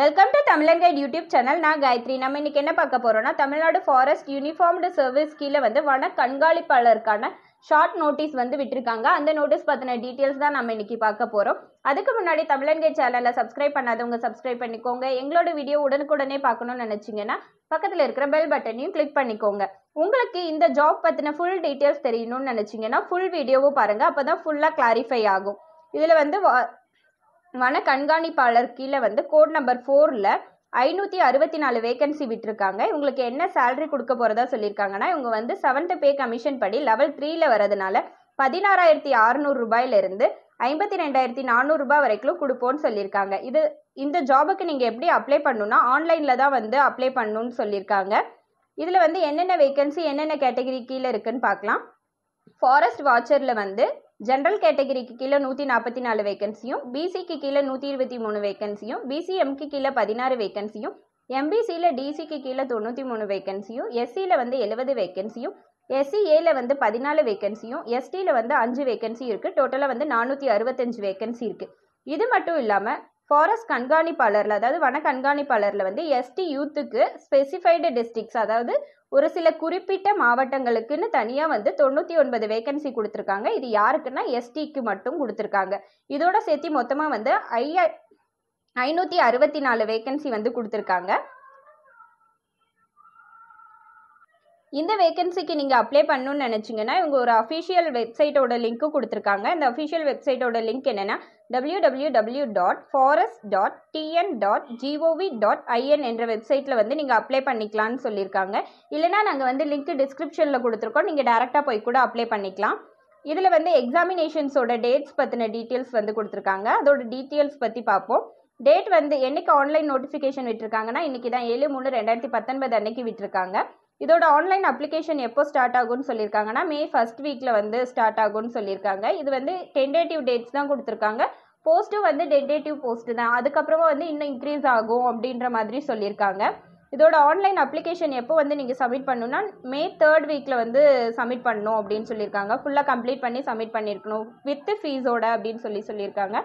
Welcome to Tamilan guide YouTube channel நான் காயத்ரி. நம்ம இன்னைக்கு என்ன பார்க்க போறோம்னா தமிழ்நாடு ஃபாரஸ்ட் யூனிஃபார்ம்டு சர்வீஸ் கீழே வந்து வன கண்காணிப்பாளருக்கான ஷார்ட் நோட்டீஸ் வந்து விட்டிருக்காங்க. அந்த நோட்டீஸ் பற்றின டீட்டெயில்ஸ் தான் நம்ம இன்னைக்கு பார்க்க போகிறோம் அதுக்கு முன்னாடி தமிழன் கைட் சேனலை சப்ஸ்கிரைப் பண்ணாதவங்க சப்ஸ்கிரைப் பண்ணிக்கோங்க. எங்களோட வீடியோ உடனுக்குடனே பார்க்கணும்னு நினச்சிங்கன்னா பக்கத்தில் இருக்கிற பெல் பட்டனையும் கிளிக் பண்ணிக்கோங்க. உங்களுக்கு இந்த ஜாப் பற்றின ஃபுல் டீட்டெயில்ஸ் தெரியணும்னு நினச்சிங்கன்னா ஃபுல் வீடியோவும் பாருங்கள் அப்போ தான் ஃபுல்லாக கிளாரிஃபை ஆகும். இதில் வந்து வன கண்காணிப்பாளர் கீழே வந்து கோட் நம்பர் ஃபோரில் ஐநூற்றி அறுபத்தி நாலு வேகன்சி விட்டுருக்காங்க. இவங்களுக்கு என்ன சேலரி கொடுக்க போகிறதா சொல்லியிருக்காங்கன்னா இவங்க வந்து செவன்த் பே கமிஷன் படி லெவல் த்ரீல வரதுனால பதினாறாயிரத்தி அறுநூறு ரூபாயிலிருந்து ஐம்பத்தி ரெண்டாயிரத்தி நானூறுரூபா வரைக்கும் கொடுப்போம்னு சொல்லியிருக்காங்க. இது இந்த ஜாபுக்கு நீங்கள் எப்படி அப்ளை பண்ணணும்னா ஆன்லைனில் தான் வந்து அப்ளை பண்ணணும்னு சொல்லியிருக்காங்க. இதில் வந்து என்னென்ன வேகன்சி என்னென்ன கேட்டகரி கீழே இருக்குன்னு பார்க்கலாம். ஃபாரஸ்ட் வாட்சரில் வந்து ஜென்ரல் கேட்டகரிக்கு கீழே நூற்றி நாற்பத்தி நாலு வேகன்சியும் பிசிக்கு கீழே நூற்றி இருபத்தி மூணு வேகன்சியும் பிசிஎம்க்கு கீழே பதினாறு வேகன்சியும் எம்பிசியில் டிசிக்கு கீழே தொண்ணூற்றி மூணு வேகன்சியும் எஸ்சியில் வந்து எழுபது வேகன்சியும் எஸ்சிஏல வந்து பதினாலு வேகன்சியும் எஸ்டியில் வந்து அஞ்சு வேகன்சி இருக்குது டோட்டலாக வந்து நானூற்றி அறுபத்தஞ்சு வேகன்சி இருக்குது இது மட்டும் இல்லாமல் ஃபாரஸ்ட் கண்காணிப்பாளரில் அதாவது வன கண்காணிப்பாளரில் வந்து எஸ்டி யூத்துக்கு ஸ்பெசிஃபைடு டிஸ்ட்ரிக்ஸ் அதாவது ஒரு சில குறிப்பிட்ட மாவட்டங்களுக்குன்னு தனியாக வந்து தொண்ணூற்றி ஒன்பது வேகன்சி கொடுத்துருக்காங்க. இது யாருக்குன்னா எஸ்டிக்கு மட்டும் கொடுத்துருக்காங்க. இதோட சேர்த்து மொத்தமாக வந்து ஐய ஐநூற்றி அறுபத்தி நாலு வேகன்சி வந்து கொடுத்துருக்காங்க. இந்த வேகன்சிக்கு நீங்கள் அப்ளை பண்ணணும்னு நினச்சிங்கன்னா இவங்க ஒரு அஃபிஷியல் வெப்சைட்டோட லிங்க்கு கொடுத்துருக்காங்க. இந்த அஃபிஷியல் வெப்சைட்டோட லிங்க் என்னென்னா W W W dot forest dot TN dot GOV dot IN என்ற வெப்சைட்டில் வந்து நீங்கள் அப்ளை பண்ணிக்கலாம்னு சொல்லியிருக்காங்க. இல்லைனா நாங்கள் வந்து லிங்க் டிஸ்கிரிப்ஷனில் கொடுத்துருக்கோம். நீங்கள் டேரெக்டாக போய் கூட அப்ளை பண்ணிக்கலாம். இதில் வந்து எக்ஸாமினேஷன்ஸோட டேட்ஸ் பற்றின டீட்டெயில்ஸ் வந்து கொடுத்துருக்காங்க. அதோட டீட்டெயில்ஸ் பற்றி பார்ப்போம். டேட் வந்து என்னைக்கு ஆன்லைன் நோட்டிஃபிகேஷன் விட்டுருக்காங்கன்னா இன்றைக்கி தான் ஏழு மூணு ரெண்டாயிரத்தி பத்தொன்பது அன்னைக்கு விட்டுருக்காங்க. இதோட ஆன்லைன் அப்ளிகேஷன் எப்போ ஸ்டார்ட் ஆகும்னு சொல்லியிருக்காங்கன்னா மே ஃபர்ஸ்ட் வீக்கில் வந்து ஸ்டார்ட் ஆகும்னு சொல்லியிருக்காங்க. இது வந்து டென்டேட்டிவ் டேட்ஸ் தான் கொடுத்துருக்காங்க. போஸ்ட்டும் வந்து டென்டேட்டிவ் போஸ்ட்டு தான். அதுக்கப்புறமா வந்து இன்னும் இன்க்ரீஸ் ஆகும் அப்படின்ற மாதிரி சொல்லியிருக்காங்க. இதோட ஆன்லைன் அப்ளிகேஷன் எப்போ வந்து நீங்கள் சப்மிட் பண்ணணும்னா மே தேர்ட் வீக்கில் வந்து சப்மிட் பண்ணணும் அப்படின்னு சொல்லியிருக்காங்க. ஃபுல்லாக கம்ப்ளீட் பண்ணி சப்மிட் பண்ணியிருக்கணும். வித் ஃபீஸோட அப்படின்னு சொல்லி சொல்லியிருக்காங்க.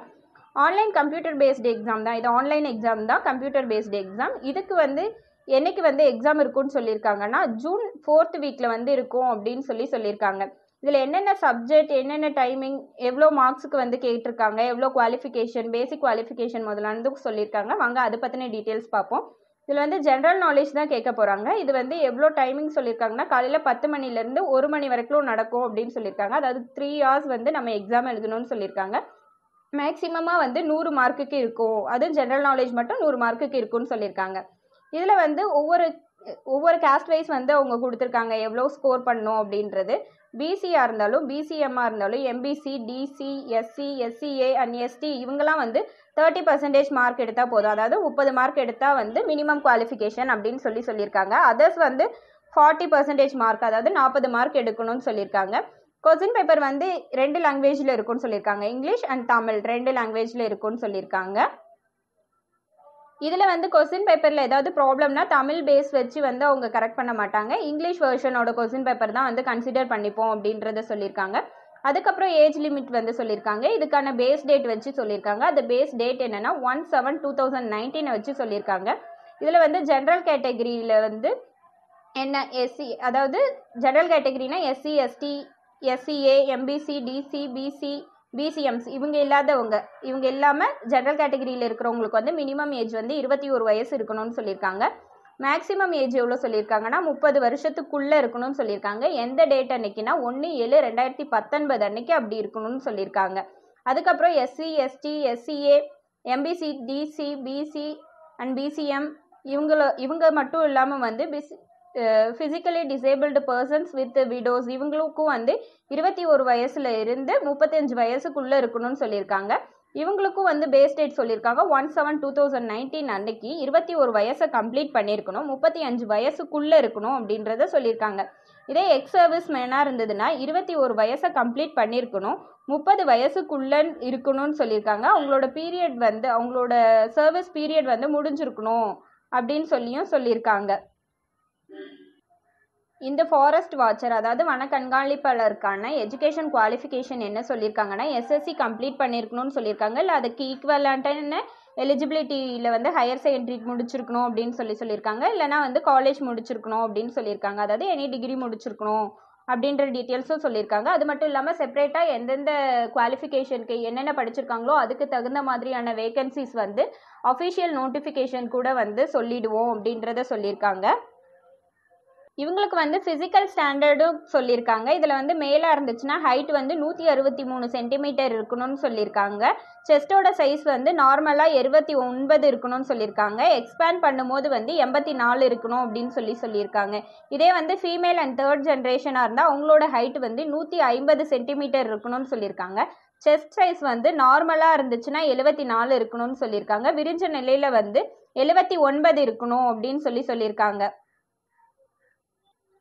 ஆன்லைன் கம்ப்யூட்டர் பேஸ்டு எக்ஸாம் தான். இது ஆன்லைன் எக்ஸாம் தான். கம்ப்யூட்டர் பேஸ்டு எக்ஸாம் இதுக்கு வந்து என்னைக்கு வந்து எக்ஸாம் இருக்கும்னு சொல்லியிருக்காங்கன்னா ஜூன் ஃபோர்த் வீக்கில் வந்து இருக்கும் அப்படின்னு சொல்லி சொல்லியிருக்காங்க. இதில் என்னென்ன சப்ஜெக்ட் என்னென்ன டைமிங் எவ்வளோ மார்க்ஸுக்கு வந்து கேட்டிருக்காங்க எவ்வளோ குவாலிஃபிகேஷன் பேசிக் குவாலிஃபிகேஷன் முதலானது சொல்லியிருக்காங்க. வாங்க அதை பற்றின டீட்டெயில்ஸ் பார்ப்போம். இதில் வந்து ஜென்ரல் நாலேஜ் தான் கேட்க போகிறாங்க இது வந்து எவ்வளோ டைமிங் சொல்லியிருக்காங்கன்னா காலையில் பத்து மணிலேருந்து ஒரு மணி வரைக்கும் நடக்கும் அப்படின்னு சொல்லியிருக்காங்க. அதாவது த்ரீ ஹார்ஸ் வந்து நம்ம எக்ஸாம் எழுதணும்னு சொல்லியிருக்காங்க. மேக்ஸிமமாக வந்து நூறு மார்க்குக்கு இருக்கும். அதுவும் ஜென்ரல் நாலேஜ் மட்டும் நூறு மார்க்குக்கு இருக்கும்னு சொல்லியிருக்காங்க. இதில் வந்து ஒவ்வொரு ஒவ்வொரு காஸ்ட் வைஸ் வந்து அவங்க கொடுத்துருக்காங்க. எவ்வளோ ஸ்கோர் பண்ணும் அப்படின்றது. பிசியாக இருந்தாலும் பிசிஎம்மாக இருந்தாலும் MBC DC SC SCA and ST இவங்கெல்லாம் வந்து தேர்ட்டி பர்சன்டேஜ் மார்க் எடுத்தால் போதும். அதாவது முப்பது மார்க் எடுத்தால் வந்து மினிமம் குவாலிஃபிகேஷன் அப்படின்னு சொல்லி சொல்லியிருக்காங்க. அதர்ஸ் வந்து ஃபார்ட்டி பர்சன்டேஜ் மார்க் அதாவது நாற்பது மார்க் எடுக்கணும்னு சொல்லியிருக்காங்க. கொஸ்டின் பேப்பர் வந்து ரெண்டு லாங்குவேஜில் இருக்கும்னு சொல்லியிருக்காங்க. இங்கிலீஷ் அண்ட் தமிழ் ரெண்டு லாங்குவேஜில் இருக்கும்னு சொல்லியிருக்காங்க. இதில் வந்து கொஸ்டின் பேப்பரில் ஏதாவது ப்ராப்ளம்னா தமிழ் பேஸ் வச்சு வந்து அவங்க கரெக்ட் பண்ண மாட்டாங்க. இங்கிலீஷ் வெர்ஷனோட கொஸ்டின் பேப்பர் தான் வந்து கன்சிடர் பண்ணிப்போம் அப்படின்றத சொல்லியிருக்காங்க. அதுக்கப்புறம் ஏஜ் லிமிட் வந்து சொல்லியிருக்காங்க. இதுக்கான பேஸ் டேட் வச்சு சொல்லியிருக்காங்க. அந்த பேஸ் டேட் என்னன்னா ஒன் செவன் டூ தௌசண்ட் நைன்டீனை வச்சு சொல்லியிருக்காங்க. இதில் வந்து ஜென்ரல் கேட்டகரியில் வந்து என்ன எஸ்சி அதாவது general கேட்டகரினா SC ST SCA MBC DC BC BCMs இவங்க இல்லாதவங்க இவங்க இல்லாமல் ஜென்ரல் கேட்டகரியில் இருக்கிறவங்களுக்கு வந்து மினிமம் ஏஜ் வந்து இருபத்தி ஒரு வயசு இருக்கணும்னு சொல்லியிருக்காங்க. மேக்ஸிமம் ஏஜ் எவ்வளோ சொல்லியிருக்காங்கன்னா முப்பது வருஷத்துக்குள்ளே இருக்கணும்னு சொல்லியிருக்காங்க. எந்த டேட் அன்னைக்குன்னா ஒன்று ஏழு ரெண்டாயிரத்தி பத்தொன்பது அன்னைக்கு அப்படி இருக்கணும்னு சொல்லியிருக்காங்க. அதுக்கப்புறம் SC ST SCA MBC DC BC and BCM இவங்கள இவங்க மட்டும் இல்லாமல் வந்து PC physically disabled persons with widows இவங்களுக்கும் வந்து இருபத்தி ஒரு வயசுல இருந்து முப்பத்தஞ்சு வயசுக்குள்ளே இருக்கணும்னு சொல்லியிருக்காங்க. இவங்களுக்கும் வந்து பேஸ் டேட் சொல்லியிருக்காங்க. One seven two thousand nineteen அன்னைக்கு இருபத்தி ஒரு வயசை கம்ப்ளீட் பண்ணியிருக்கணும். முப்பத்தி அஞ்சு வயசுக்குள்ளே இருக்கணும் அப்படின்றத சொல்லியிருக்காங்க. இதே எக்ஸ் சர்வீஸ் மேனாக இருந்ததுன்னா இருபத்தி ஒரு வயசை கம்ப்ளீட் பண்ணியிருக்கணும். முப்பது வயசுக்குள்ளே இருக்கணும்னு சொல்லியிருக்காங்க. அவங்களோட பீரியட் வந்து அவங்களோட சர்வீஸ் பீரியட் வந்து முடிஞ்சிருக்கணும் அப்படின்னு சொல்லியும் சொல்லியிருக்காங்க. இந்த ஃபாரஸ்ட் வாட்சர் அதாவது வன கண்காணிப்பாளருக்கான எஜுகேஷன் குவாலிஃபிகேஷன் என்ன சொல்லியிருக்காங்கன்னா எஸ்எஸ்சி கம்ப்ளீட் பண்ணியிருக்கணும்னு சொல்லியிருக்காங்க. இல்லை அதுக்கு ஈக்குவலான எலிஜிபிலிட்டியில் வந்து ஹையர் செகண்டரி முடிச்சிருக்கணும் அப்படின்னு சொல்லி சொல்லியிருக்காங்க. இல்லைனா வந்து காலேஜ் முடிச்சிருக்கணும் அப்படின்னு சொல்லியிருக்காங்க. அதாவது எனி டிகிரி முடிச்சிருக்கணும் அப்படின்ற டீட்டெயில்ஸும் சொல்லியிருக்காங்க. அது மட்டும் இல்லாமல் செப்பரேட்டாக எந்தெந்த குவாலிஃபிகேஷனுக்கு என்னென்ன படிச்சிருக்காங்களோ அதுக்கு தகுந்த மாதிரியான வேகன்சிஸ் வந்து அஃபிஷியல் நோட்டிஃபிகேஷன் கூட வந்து சொல்லிடுவோம் அப்படின்றத சொல்லியிருக்காங்க. இவங்களுக்கு வந்து ஃபிசிக்கல் ஸ்டாண்டர்டும் சொல்லியிருக்காங்க. இதில் வந்து மேலாக இருந்துச்சுன்னா ஹைட் வந்து நூற்றி அறுபத்தி மூணு சென்டிமீட்டர் இருக்கணும்னு சொல்லியிருக்காங்க. செஸ்ட்டோட சைஸ் வந்து நார்மலாக இருபத்தி ஒன்பது இருக்கணும்னு சொல்லியிருக்காங்க. எக்ஸ்பேண்ட் பண்ணும்போது வந்து எண்பத்தி நாலு இருக்கணும் அப்படின்னு சொல்லி சொல்லியிருக்காங்க. இதே வந்து ஃபீமேல் அண்ட் தேர்ட் ஜென்ரேஷனாக இருந்தால் அவங்களோட ஹைட் வந்து நூற்றி ஐம்பது சென்டிமீட்டர் இருக்கணும்னு சொல்லியிருக்காங்க. செஸ்ட் சைஸ் வந்து நார்மலாக இருந்துச்சுன்னா எழுபத்தி நாலு இருக்கணும்னு சொல்லியிருக்காங்க. விரிஞ்ச நிலையில் வந்து எழுபத்தி ஒன்பது இருக்கணும் அப்படின்னு சொல்லி சொல்லியிருக்காங்க.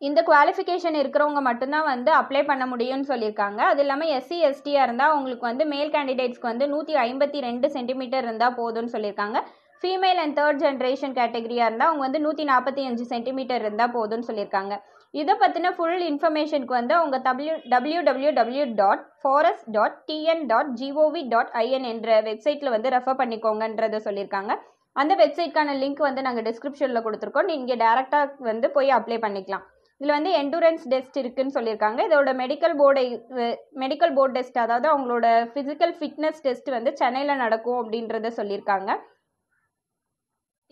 இந்த குவாலிஃபிகேஷன் இருக்கிறவங்க மட்டும்தான் வந்து அப்ளை பண்ண முடியும்னு சொல்லியிருக்காங்க. அது இல்லாமல் எஸ்சி எஸ்டியாக இருந்தால் அவங்களுக்கு வந்து மேல் கேண்டிடேட்ஸ்க்கு வந்து நூற்றி ஐம்பத்தி ரெண்டு சென்டிமீட்டர் இருந்தால் போதும்னு சொல்லியிருக்காங்க. ஃபீமேல் அண்ட் தேர்ட் ஜென்ரேஷன் கேட்டகரியாக இருந்தால் அவங்க வந்து நூற்றி நாற்பத்தி அஞ்சு சென்டிமீட்டர் இருந்தால் போதும்னு சொல்லியிருக்காங்க. இதை பற்றின ஃபுல் இன்ஃபர்மேஷனுக்கு வந்து அவங்க W W W W dot forest dot TN dot GOV dot IN என்ற வெப்சைட்டில் வந்து ரெஃபர் பண்ணிக்கோங்கன்றதை சொல்லியிருக்காங்க. அந்த வெப்சைட்க்கான லிங்க் வந்து நாங்கள் டிஸ்கிரிப்ஷனில் கொடுத்துருக்கோம். நீங்கள் டேரெக்டாக வந்து போய் அப்ளை பண்ணிக்கலாம். இதில் வந்து எண்டூரன்ஸ் டெஸ்ட் இருக்குன்னு சொல்லியிருக்காங்க. இதோட மெடிக்கல் போர்டை மெடிக்கல் போர்ட் டெஸ்ட் அதாவது அவங்களோட ஃபிசிக்கல் ஃபிட்னஸ் டெஸ்ட் வந்து சென்னையில் நடக்கும் அப்படின்றத சொல்லியிருக்காங்க.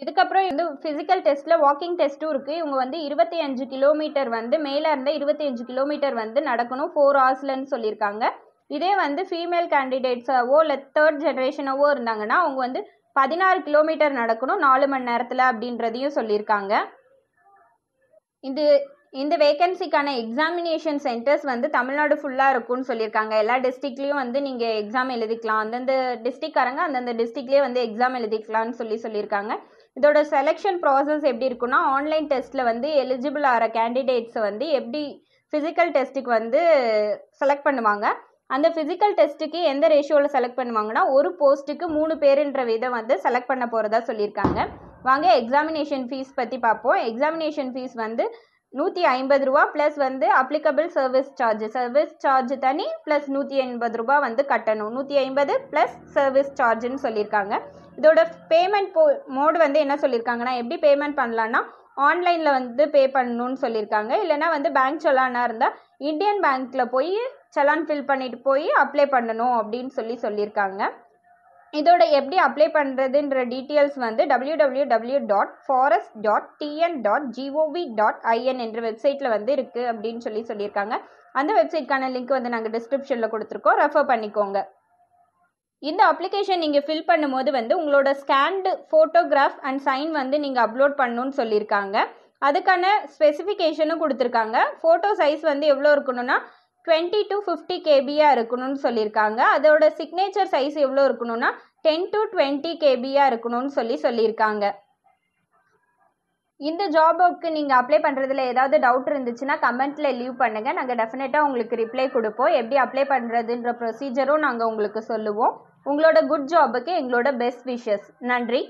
இதுக்கப்புறம் வந்து ஃபிசிக்கல் டெஸ்ட்டில் வாக்கிங் டெஸ்ட்டும் இருக்குது இவங்க வந்து இருபத்தி அஞ்சு கிலோமீட்டர் வந்து மேலே இருந்தால் இருபத்தி அஞ்சு கிலோமீட்டர் வந்து நடக்கணும் ஃபோர் ஹவர்ஸ்லன்னு சொல்லியிருக்காங்க. இதே வந்து ஃபீமேல் கேண்டிடேட்ஸாவோ இல்லை தேர்ட் ஜென்ரேஷனாவோ இருந்தாங்கன்னா அவங்க வந்து பதினாறு கிலோமீட்டர் நடக்கணும் நாலு மணி நேரத்தில் அப்படின்றதையும் சொல்லியிருக்காங்க. இது இந்த வேகன்சிக்கான எக்ஸாமினேஷன் சென்டர்ஸ் வந்து தமிழ்நாடு ஃபுல்லாக இருக்கும்னு சொல்லியிருக்காங்க. எல்லா டிஸ்ட்ரிக்ட்லேயும் வந்து நீங்கள் எக்ஸாம் எழுதிக்கலாம். அந்தந்த டிஸ்ட்ரிக்ட்காரங்க அந்தந்த டிஸ்ட்ரிக்ட்லேயே வந்து எக்ஸாம் எழுதிக்கலாம்னு சொல்லி சொல்லியிருக்காங்க. இதோட செலெக்ஷன் ப்ராசஸ் எப்படி இருக்குன்னா ஆன்லைன் டெஸ்ட்டில் வந்து எலிஜிபிள் ஆகிற கேண்டிடேட்ஸை வந்து எப்படி ஃபிசிக்கல் டெஸ்ட்டுக்கு வந்து செலக்ட் பண்ணுவாங்க. அந்த ஃபிசிக்கல் டெஸ்ட்டுக்கு எந்த ரேஷியோவில் செலக்ட் பண்ணுவாங்கன்னா ஒரு போஸ்ட்டுக்கு மூணு பேருன்ற விதம் வந்து செலக்ட் பண்ண போகிறதா சொல்லியிருக்காங்க. வாங்க எக்ஸாமினேஷன் ஃபீஸ் பற்றி பார்ப்போம். எக்ஸாமினேஷன் ஃபீஸ் வந்து நூற்றி ஐம்பது ரூபா ப்ளஸ் வந்து applicable service charge service charge தனி ப்ளஸ் நூற்றி எண்பது ரூபா வந்து கட்டணும். நூற்றி ஐம்பது ப்ளஸ் சர்வீஸ் சார்ஜ்னு சொல்லியிருக்காங்க. இதோட பேமெண்ட் போ மோடு வந்து என்ன சொல்லியிருக்காங்கன்னா எப்படி பேமெண்ட் பண்ணலான்னா ஆன்லைனில் வந்து பே பண்ணணும்னு சொல்லியிருக்காங்க. இல்லைனா வந்து பேங்க் செலானா இருந்தால் இந்தியன் பேங்க்கில் போய் செலான் ஃபில் பண்ணிட்டு போய் அப்ளை பண்ணணும் அப்படின்னு சொல்லி சொல்லியிருக்காங்க. இதோட எப்படி அப்ளை பண்ணுறதுன்ற டீட்டெயில்ஸ் வந்து W W W dot forest dot TN dot GOV dot IN என்ற வெப்சைட்டில் வந்து இருக்குது அப்படின்னு சொல்லி சொல்லியிருக்காங்க. அந்த வெப்சைட்க்கான லிங்க் வந்து நாங்கள் டிஸ்கிரிப்ஷனில் கொடுத்துருக்கோம். ரெஃபர் பண்ணிக்கோங்க. இந்த அப்ளிகேஷன் நீங்கள் ஃபில் பண்ணும்போது வந்து உங்களோட ஸ்கேண்டு ஃபோட்டோகிராஃப் அண்ட் சைன் வந்து நீங்கள் அப்லோட் பண்ணணும்னு சொல்லியிருக்காங்க. அதுக்கான ஸ்பெசிஃபிகேஷனும் கொடுத்துருக்காங்க. ஃபோட்டோ சைஸ் வந்து எவ்வளோ இருக்கணும்னா டுவெண்ட்டி டு ஃபிஃப்டி கேபியாக இருக்கணும்னு சொல்லியிருக்காங்க. அதோட சிக்னேச்சர் சைஸ் எவ்வளோ இருக்கணும்னா டென் டு டுவெண்ட்டி கேபியாக இருக்கணும்னு சொல்லி சொல்லியிருக்காங்க. இந்த ஜாபுக்கு நீங்கள் அப்ளை பண்ணுறதுல ஏதாவது டவுட் இருந்துச்சுன்னா கமெண்ட்டில் லீவ் பண்ணுங்கள் நாங்கள் டெஃபினட்டாக உங்களுக்கு ரிப்ளை கொடுப்போம். எப்படி அப்ளை பண்ணுறதுன்ற ப்ரொசீஜரும் நாங்கள் உங்களுக்கு சொல்லுவோம். உங்களோட குட் ஜாபுக்கு எங்களோட பெஸ்ட் விஷஸ் நன்றி.